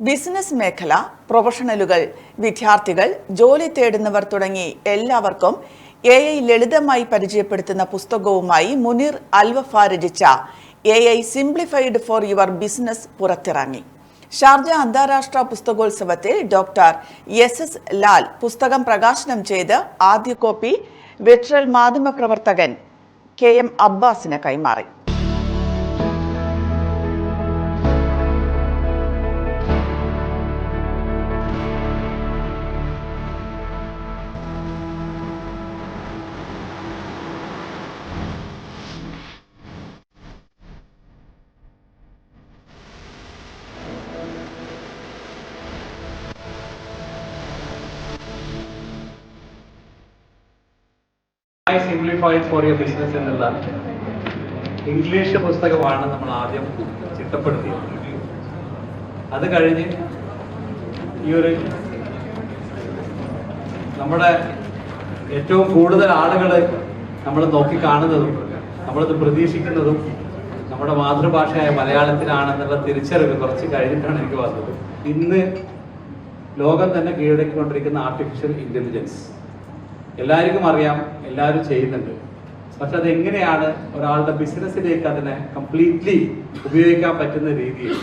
Business മേഖല പ്രൊഫഷണലുകൾ വിദ്യാർത്ഥികൾ ജോലി തേടുന്നവർ തുടങ്ങി എല്ലാവർക്കും എ ഐ ലളിതമായി പരിചയപ്പെടുത്തുന്ന പുസ്തകവുമായി മുനീർ അൽവഫ രചിച്ച A I simplified for your business പുറത്തിറങ്ങി. ഷാർജ അന്താരാഷ്ട്ര പുസ്തകോത്സവത്തിൽ ഡോക്ടർ എസ് എസ് ലാൽ പുസ്തകം പ്രകാശനം ചെയ്ത് ആദ്യ കോപ്പി വിർച്വൽ മാധ്യമപ്രവർത്തകൻ കെ എം അബ്ബാസിന് കൈമാറി. സിംപ്ലിഫൈഡ് ഫോർ യുവർ ബിസിനസ് എന്നുള്ള ഇംഗ്ലീഷ് പുസ്തകമാണ് നമ്മൾ ആദ്യം ചിട്ടപ്പെടുത്തിയത്. അത് കഴിഞ്ഞ് ഈ ഒരു നമ്മുടെ ഏറ്റവും കൂടുതൽ ആളുകൾ നമ്മൾ നോക്കി കാണുന്നതും നമ്മളത് പ്രതീക്ഷിക്കുന്നതും നമ്മുടെ മാതൃഭാഷയായ മലയാളത്തിലാണെന്നുള്ള തിരിച്ചറിവ് കുറച്ച് കഴിഞ്ഞിട്ടാണ് എനിക്ക് വന്നത്. ഇന്ന് ലോകം തന്നെ കീഴടക്കിക്കൊണ്ടിരിക്കുന്ന ആർട്ടിഫിഷ്യൽ ഇന്റലിജൻസ് എല്ലാവർക്കും അറിയാം എല്ലാവരും ചെയ്യുന്നുണ്ട്. പക്ഷെ അതെങ്ങനെയാണ് ഒരാളുടെ ബിസിനസ്സിലേക്ക് അതിനെ കംപ്ലീറ്റ്ലി ഉപയോഗിക്കാൻ പറ്റുന്ന രീതിയിൽ?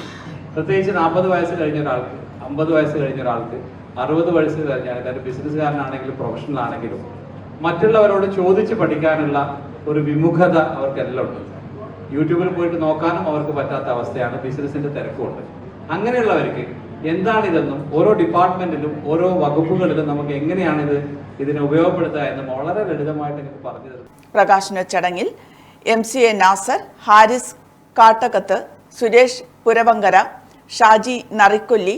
പ്രത്യേകിച്ച് നാൽപ്പത് വയസ്സ് കഴിഞ്ഞ ഒരാൾക്ക് അമ്പത് വയസ്സ് കഴിഞ്ഞ ഒരാൾക്ക് അറുപത് വയസ്സ് കഴിഞ്ഞ ആൾക്കാർ ബിസിനസ്സുകാരനാണെങ്കിലും പ്രൊഫഷണൽ ആണെങ്കിലും മറ്റുള്ളവരോട് ചോദിച്ച് പഠിക്കാനുള്ള ഒരു വിമുഖത അവർക്കെല്ലാം ഉണ്ട്. യൂട്യൂബിൽ പോയിട്ട് നോക്കാനും അവർക്ക് പറ്റാത്ത അവസ്ഥയാണ് ബിസിനസിന്റെ തിരക്കുണ്ട് അങ്ങനെയുള്ളവർക്ക് എന്താണിതെന്നും ഓരോ ഡിപ്പാർട്ട്മെന്റിലും ഓരോ വകുപ്പുകളിലും നമുക്ക് എങ്ങനെയാണിത് ഇതിനെ ഉപയോഗപ്പെടുത്തുക എന്നും വളരെ ലളിതമായിട്ട് എനിക്ക് പറഞ്ഞു തരുന്നു. പ്രകാശന ചടങ്ങിൽ M C A Nasar Haris Kattakath Suresh Puravankara Shaji Narikkolli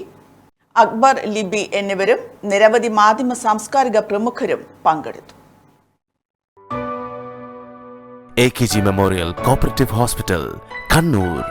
Akbar Libi എന്നിവരും നിരവധി മാധ്യമ സാംസ്കാരിക പ്രമുഖരും പങ്കെടുത്തു. A K G memorial cooperative hospital Kannur